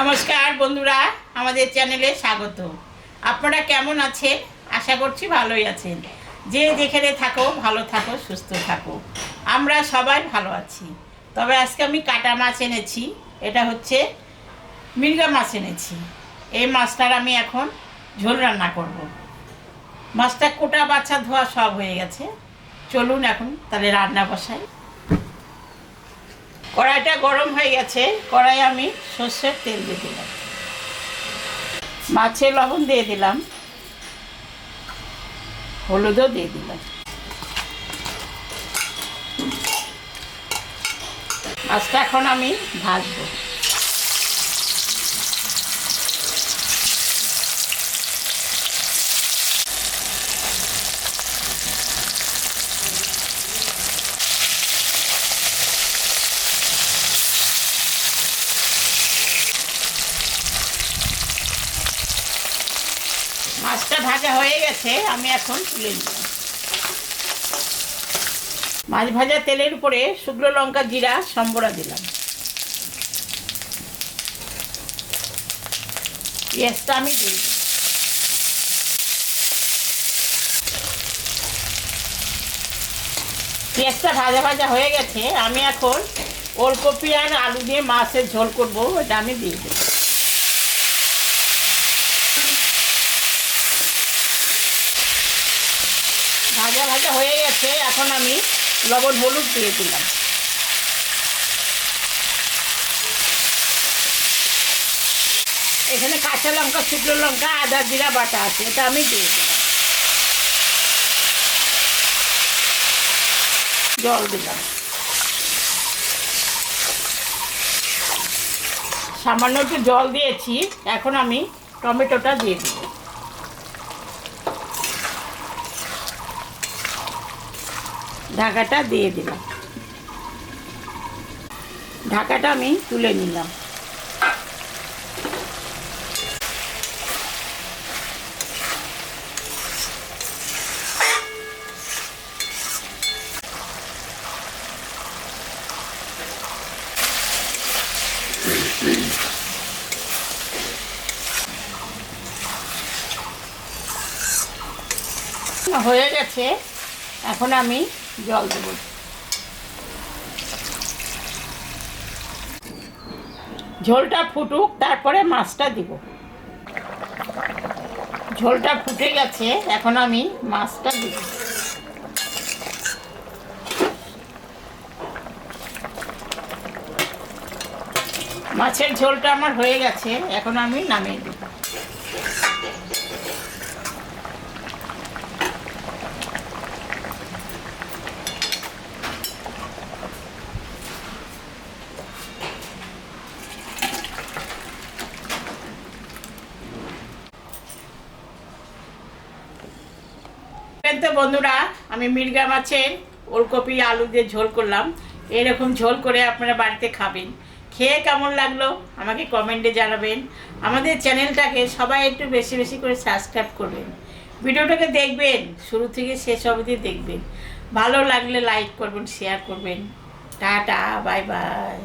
নমস্কার বন্ধুরা, আমাদের চ্যানেলে স্বাগত। আপনারা কেমন আছেন? আশা করছি ভালোই আছেন। যে যেখানে থাকো, ভালো থাকো, সুস্থ থাকো। আমরা সবাই ভালো আছি। তবে আজকে আমি কাটা মাছ এনেছি। এটা হচ্ছে মির্গা মাছ এনেছি। এই মাছটার আমি এখন ঝোল রান্না করব। মাছটা কোটা বাচ্চা ধোয়া সব হয়ে গেছে। চলুন এখন তাহলে রান্না বসাই। কড়াইটা গরম হয়ে গেছে, কড়াই আমি সর্ষের তেল দিয়ে দিলাম। মাছের লবণ দিয়ে দিলাম। হলুদও দিয়ে দিলাম। মাছটা এখন আমি ভাজবো। মাছটা ভাজা হয়ে গেছে, আমি এখন তুলে নিলাম মাছ ভাজা তেলের উপরে শুকনো লঙ্কা, জিরা, সম্বরা দিলাম। পেঁয়াজটা আমি দিই পেঁয়াজটা ভাজা ভাজা হয়ে গেছে, আমি এখন ওলকপি আর আলু দিয়ে মাছের ঝোল করব, ওটা আমি দিয়ে দেবো ভাজা ভাজা হয়ে গেছে, এখন আমি লবণ হলুদ দিয়ে দিলাম। এখানে কাঁচা লঙ্কা, শুকনো লঙ্কা, আদা, জিরা, বাটা আছে, এটা আমি দিয়ে দিলাম। জল দিলাম। সামান্য একটু জল দিয়েছি, এখন আমি টমেটোটা দিয়ে দিব ঢাকাটা দিয়ে দিলাম। ঢাকাটা আমি তুলে নিলাম। হয়ে গেছে। এখন আমি জল দেবো। ঝোলটা ফুটুক, তারপরে মাছটা দিব। ঝোলটা ফুটে গেছে, এখন আমি মাছটা দিব। মাছের ঝোলটা আমার হয়ে গেছে, এখন আমি নামিয়ে দেব। তো বন্ধুরা, আমি মির্গা মাছের ওলকপি আলু দিয়ে ঝোল করলাম। এরকম ঝোল করে আপনারা বাড়িতে খাবেন। খেয়ে কেমন লাগল আমাকে কমেন্টে জানাবেন। আমাদের চ্যানেলটাকে সবাই একটু বেশি বেশি করে সাবস্ক্রাইব করবেন। ভিডিওটাকে দেখবেন, শুরু থেকে শেষ অবধি দেখবেন। ভালো লাগলে লাইক করবেন, শেয়ার করবেন। Tata, bye bye.